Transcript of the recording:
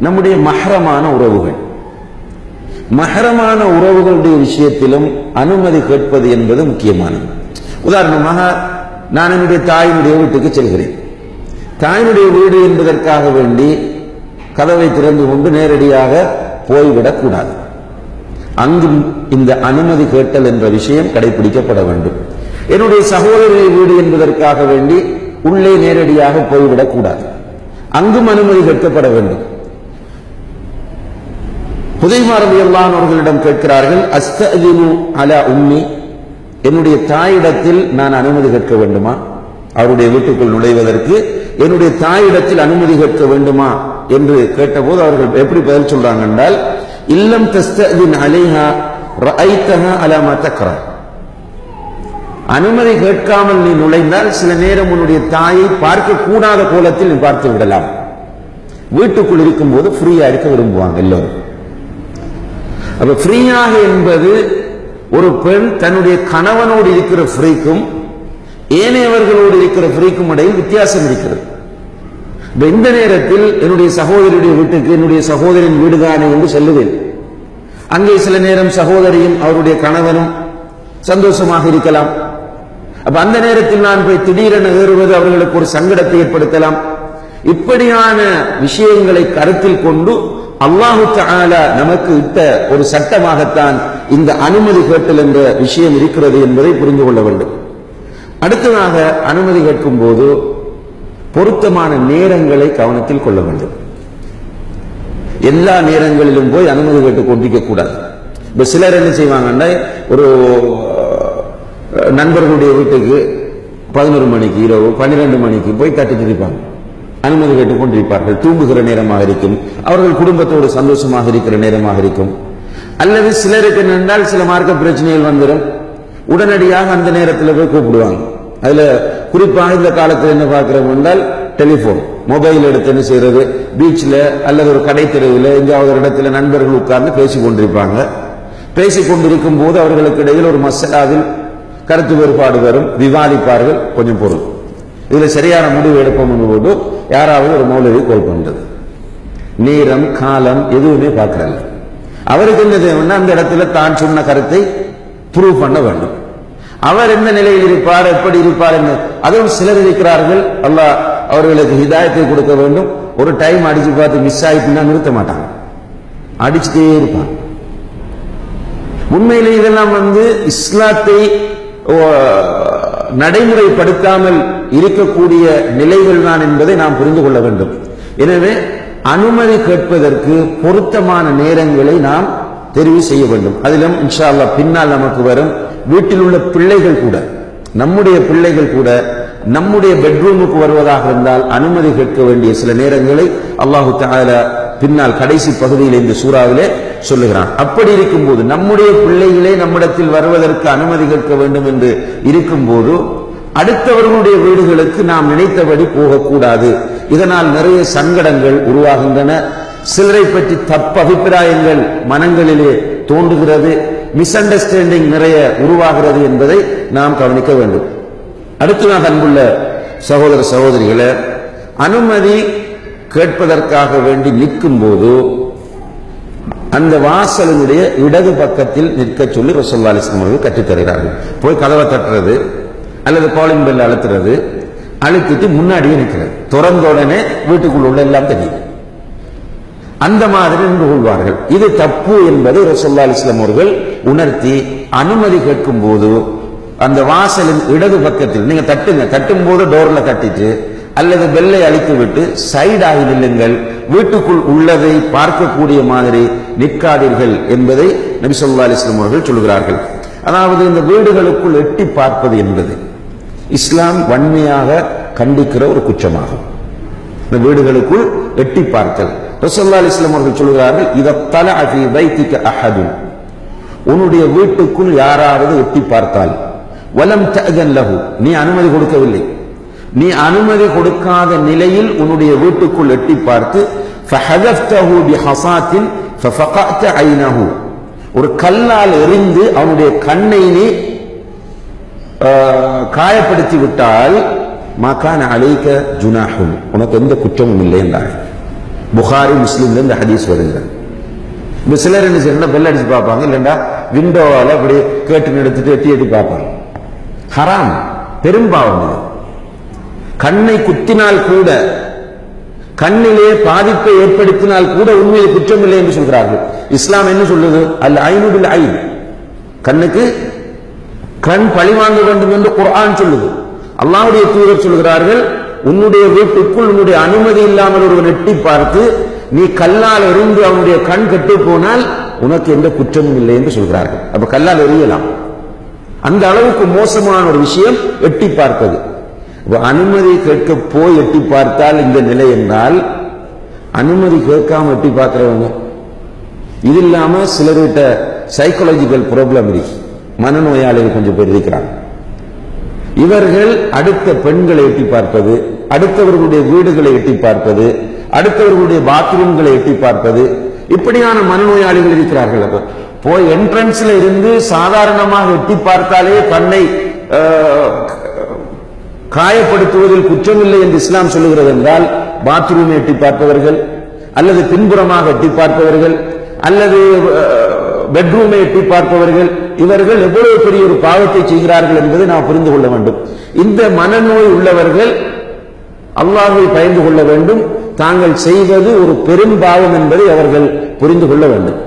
நம்முடைய மஹரமான உறவுகள். மஹரமான உறவுகளுடைய விஷயத்திலும் அனுமதி கேட்பது என்பது முக்கியமானது. உதாரணமாக நான் என்னுடைய தாயினுடைய வீட்டுக்கு செல்கிறேன். தாயினுடைய வீடு என்பதற்காக வேண்டி கதவை திறந்து கொண்டு நேரடியாக போய்விடக் கூடாது. அங்கும் இந்த அனுமதி கேட்டல் என்ற விஷயம் கடைபிடிக்கப்பட வேண்டும். என்னுடைய சகோதரரை வீடு என்பதற்காக வேண்டி உள்ளே நேரடியாக போய்விடக் கூடாது. அங்கும் அனுமதி கேட்கப்பட வேண்டும். புதைமாரதி அவர்களிடம் கேட்கிறார்கள் அஸ்தீனு அலா உம்மி. என்னுடைய தாயிடத்தில் நான் அனுமதி கேட்க வேண்டுமா? அவருடைய வீட்டுக்குள் நுழைவதற்கு என்னுடைய தாயிடத்தில் அனுமதி கேட்க வேண்டுமா? என்று கேட்டபோது அவர்கள் எப்படி பதில் சொல்றாங்க என்றால் இல்லம் தஸ்தீன் அலைஹா ரஐத்தஹா அலாமா தக்ரா. அனுமதி கேட்காமல் நீ நுழைந்தால் சில நேரம் உன்னுடைய தாயை பார்க்க கூடாத கோலத்தில் நீ பார்த்து விடலாம். வீட்டுக்குள் இருக்கும்போது ஃப்ரீயா இருக்க விரும்புவாங்க எல்லோரும். அப்ப ஃப்ரீயாக என்பது ஒரு பெண் தன்னுடைய கணவனோடு இருக்கிற ஃப்ரீக்கும் ஏனையவர்களோடு இருக்கிற ஃப்ரீக்கும் இடையில் வித்தியாசம் இருக்கிறது. இந்த நேரத்தில் என்னுடைய சகோதரியுடைய வீட்டுக்கு என்னுடைய சகோதரின் வீடுதானே என்று சொல்லுவேன். அங்கே சில நேரம் சகோதரியும் அவருடைய கணவனும் சந்தோஷமாக இருக்கலாம். அப்ப அந்த நேரத்தில் நான் போய் திடீரென ஏறுவது அவர்களுக்கு ஒரு சங்கடத்தை ஏற்படுத்தலாம். இப்படியான விஷயங்களை கருத்தில் கொண்டு அல்லாஹு தஆலா நமக்கு இட்ட ஒரு சட்டமாகத்தான் இந்த அனுமதி கேட்டல் என்ற விஷயம் இருக்கிறது என்பதை புரிந்து கொள்ள வேண்டும். அடுத்ததாக அனுமதி கேட்கும் போது பொருத்தமான நேரங்களை கவனத்தில் கொள்ள வேண்டும். எல்லா நேரங்களிலும் போய் அனுமதி கேட்டு கொண்டிருக்க கூடாது. இப்ப சிலர் என்ன செய்வாங்கன்னா ஒரு நண்பர்களுடைய வீட்டுக்கு பதினோரு மணிக்கு இரவு பன்னிரெண்டு மணிக்கு போய் தட்டி திரிப்பாங்க. அனுமதி கேட்டுக் கொண்டிருப்பார்கள். தூங்குகிற நேரமாக இருக்கும். அவர்கள் குடும்பத்தோடு சந்தோஷமாக இருக்கிற நேரமாக இருக்கும். அல்லது சிலருக்கு என்னென்றால் சில மார்க்க பிரச்சனைகள் வந்துடும். உடனடியாக அந்த நேரத்தில் போய் கூப்பிடுவாங்க. அதுல குறிப்பாக இந்த காலத்தில் என்ன பார்க்கிறோம் என்றால் டெலிபோன் மொபைல் எடுத்து என்ன செய்யறது பீச்ல அல்லது ஒரு கடை தெருவில் எங்காவது ஒரு இடத்துல நண்பர்கள் உட்கார்ந்து பேசிக் கொண்டிருப்பாங்க. பேசிக் கொண்டிருக்கும் போது அவர்களுக்கு இடையில் ஒரு மசாலாவில் கருத்து வேறுபாடு வரும். விவாதிப்பார்கள். கொஞ்சம் பொருள் இதுல சரியான முடிவு எடுப்போம் போது யாராவது ஒரு மௌலவி கோல் பண்றது. நேரம் காலம் எதுவுமே பார்க்கறல்ல அவருக்கு என்ன தேவைன்னா அந்த இடத்துல தான் சொன்ன கருத்தை ப்ரூவ் பண்ண வேண்டும். அவர் எந்த நிலையில் இருப்பார் எப்படி இருப்பார் என்று அதுவும் சிலர் இருக்கிறார்கள். அல்லாஹ் அவர்களுக்கு ஹிதாயத்தை கொடுக்க வேண்டும். ஒரு டைம் அடிச்சு பார்த்து மிஸ் ஆயிட்டுன்னா நிறுத்த மாட்டாங்க. அடிச்சுட்டே இருப்பாங்க. உண்மையிலே இதெல்லாம் வந்து இஸ்லாத்தை நடைமுறைப்படுத்தாமல் இருக்கக்கூடிய நிலைகள் தான் என்பதை நாம் புரிந்து கொள்ள வேண்டும். எனவே அனுமதி கேட்பதற்கு பொருத்தமான நேரங்களை நாம் தெரிவு செய்ய வேண்டும். அதிலும் இன்ஷா அல்லா பின்னால் நமக்கு வரும் வீட்டில் உள்ள பிள்ளைகள் கூட நம்முடைய பிள்ளைகள் கூட நம்முடைய பெட்ரூமுக்கு வருவதாக இருந்தால் அனுமதி கேட்க வேண்டிய சில நேரங்களை அல்லாஹு தாலா பின்னால் கடைசி பகுதியில் இந்த சூறாவிலே சொல்லுகிறான். அப்படி இருக்கும்போது நம்முடைய பிள்ளைகளே நம்மிடத்தில் வருவதற்கு அனுமதி கேட்க வேண்டும் என்று இருக்கும்போது அடுத்தவர்களுடைய வீடுகளுக்கு நாம் நினைத்தபடி போகக்கூடாது. இதனால் நிறைய சங்கடங்கள் உருவாகின்றன. சிலரை பற்றி தப்பு அபிப்பிராயங்கள் மனங்களிலே தோன்றுகிறது. மிஸ் அண்டர்ஸ்டாண்டிங் நிறைய உருவாகிறது என்பதை நாம் கவனிக்க வேண்டும். அடுத்து நான் அன்புள்ள சகோதர சகோதரிகளை அனுமதி கேட்பதற்காக வேண்டி நிற்கும் போது அந்த வாசலினுடைய இடது பக்கத்தில் நிற்க சொல்லி ரசோல்லா அலிஸ்லாம் அவர்கள் கற்றுத் தருகிறார்கள். போய் கதவை தட்டுறது அல்லது காலிங் பெல் அழுத்துறது அழுத்திட்டு முன்னாடியே நிற்கிறது. திறந்த உடனே வீட்டுக்குள்ள உள்ள எல்லாம் தெரியும் அந்த மாதிரி நின்று கொள்வார்கள். இது தப்பு என்பதை ரசோல்லா அலிஸ்லாம் அவர்கள் உணர்த்தி அனுமதி கேட்கும் போது அந்த வாசலின் இடது பக்கத்தில் நீங்க தட்டுங்க தட்டும் போது டோர்ல தட்டிட்டு அல்லது பெல்லை அழித்துவிட்டு சைடாக சைடாகி நில்லுங்கள். வீட்டுக்குள் உள்ளதை பார்க்கக்கூடிய மாதிரி நிற்காதீர்கள் என்பதை நபி சொல்லா அலிஸ்லாம் அவர்கள் சொல்கிறார்கள். அதாவது இந்த வீடுகளுக்குள் எட்டி பார்ப்பது என்பது இஸ்லாம் வன்மையாக கண்டிக்கிற ஒரு குற்றமாகும். இந்த வீடுகளுக்குள் எட்டி பார்த்தல். ரசல்லா அலிஸ்லாம் அவர்கள் சொல்கிறார்கள் இதத்தல தல அஃபி வைத்திக்க அஹது உன்னுடைய வீட்டுக்குள் யாராவது எட்டி பார்த்தால் வலம் தகன் லகு நீ அனுமதி கொடுக்கவில்லை. நீ அனுமதி கொடுக்காத நிலையில் உன்னுடைய வீட்டுக்குள் எட்டி பார்த்து ஒரு கல்லால் எறிந்து அவனுடைய கண்ணை நீ ஆஹ், காயப்படுத்தி விட்டால் மகான அழைக்க ஜுனாகும் உனக்கு எந்த குற்றமும் இல்லை என்றார். புகாரி முஸ்லீம்ல இந்த ஹதீஸ் வருகிறது இப்ப சிலர் என்ன செய்யணும் பெல் அடிச்சு பார்ப்பாங்க. இல்லைண்டா விண்டோவால அப்படி கேட்டு எடுத்துட்டு எட்டி எட்டி பார்ப்பாங்க. ஹராம் பெரும்பாவம் இது. கண்ணை குத்தினால் கூட கண்ணிலே பாதிப்பை ஏற்படுத்தினால் கூட உண்மையில் குற்றமில்லை என்று சொல்கிறார்கள். இஸ்லாம் என்ன சொல்லுது? அல் ஐநூறு ஐ கண்ணுக்கு கண் பழிவாங்க வேண்டும் என்று குரான் சொல்லுது. அல்லாவுடைய தூதர் சொல்கிறார்கள் உன்னுடைய வீட்டுக்குள் உன்னுடைய அனுமதி இல்லாமல் ஒருவன் எட்டி பார்த்து நீ கல்லால் எறிந்து அவனுடைய கண் கெட்டு போனால் உனக்கு எந்த குற்றமும் இல்லை என்று சொல்கிறார்கள். அப்ப கல்லால் எறியலாம். அந்த அளவுக்கு மோசமான ஒரு விஷயம் எட்டி பார்ப்பது. அனுமதி கேட்க போய் எட்டி பார்த்தால் இந்த நிலை என்றால் அனுமதி கேட்காம எட்டி பார்க்கிறவங்க. இது இல்லாம சிலர்கிட்ட சைக்காலஜிக்கல் ப்ராப்ளம் இருக்கு. மனநோயாளிகள் கொஞ்சம் பேர் இருக்கிறாங்க. இவர்கள் அடுத்த பெண்களை எட்டி பார்ப்பது அடுத்தவர்களுடைய வீடுகளை எட்டி பார்ப்பது அடுத்தவர்களுடைய பாத்ரூம்களை எட்டி பார்ப்பது இப்படியான மனநோயாளிகள் இருக்கிறார்கள். அப்ப போய் என்ட்ரன்ஸ்ல இருந்து சாதாரணமாக எட்டி பார்த்தாலே கண்ணை காயப்படுத்துவதில் குற்றமில்லை என்று இஸ்லாம் சொல்லுகிறது என்றால் பாத்ரூமை எட்டி பார்ப்பவர்கள் அல்லது பின்புறமாக எட்டி பார்ப்பவர்கள் அல்லது பெட்ரூமை எட்டி பார்ப்பவர்கள் இவர்கள் எவ்வளவு பெரிய ஒரு பாவத்தை செய்கிறார்கள் என்பதை நாம் புரிந்து கொள்ள வேண்டும். இந்த மனநோய் உள்ளவர்கள் அல்லாஹை பயந்து கொள்ள வேண்டும். தாங்கள் செய்வது ஒரு பெரும் பாவம் என்பதை அவர்கள் புரிந்து கொள்ள வேண்டும்.